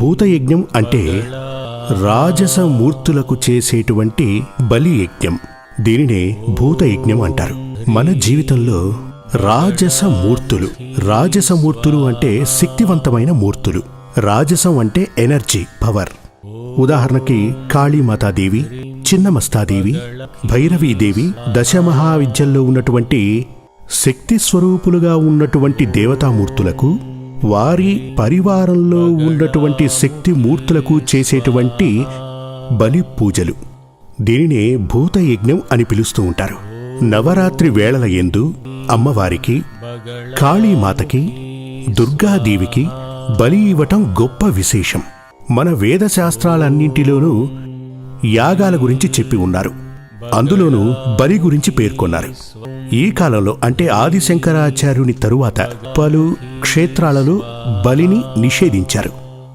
భూతయజ్ఞం అంటే రాజస మూర్తులకు చేసేటువంటి బలి యజ్ఞం దీనినే భూతయజ్ఞం అంటారు. మన జీవితంలో రాజస మూర్తులు రాజస మూర్తులు అంటే శక్తివంతమైన మూర్తులు. రాజసం అంటే ఎనర్జీ పవర్. ఉదాహరణకి కాళీమాతాదేవి చిన్నమస్తాదేవి భైరవీదేవి దశమహావిద్యల్లో ఉన్నటువంటి శక్తి స్వరూపులుగా ఉన్నటువంటి దేవతామూర్తులకు వారి పరివారంలో ఉన్నటువంటి శక్తి మూర్తులకు చేసేటువంటి బలి పూజలు దీనినే భూతయజ్ఞం అని పిలుస్తూ ఉంటారు. నవరాత్రి వేళల ఎందు అమ్మవారికి కాళీమాతకి దుర్గాదేవికి బలి ఇవ్వటం గొప్ప విశేషం. మన వేదశాస్త్రాలన్నింటిలోనూ యాగాల గురించి చెప్పి ఉన్నారు. అందులోనూ బలి గురించి పేర్కొన్నారు. ఈ కాలంలో అంటే ఆదిశంకరాచార్యుని తరువాత పలు క్షేత్రాలలో బలిని నిషేధించారు.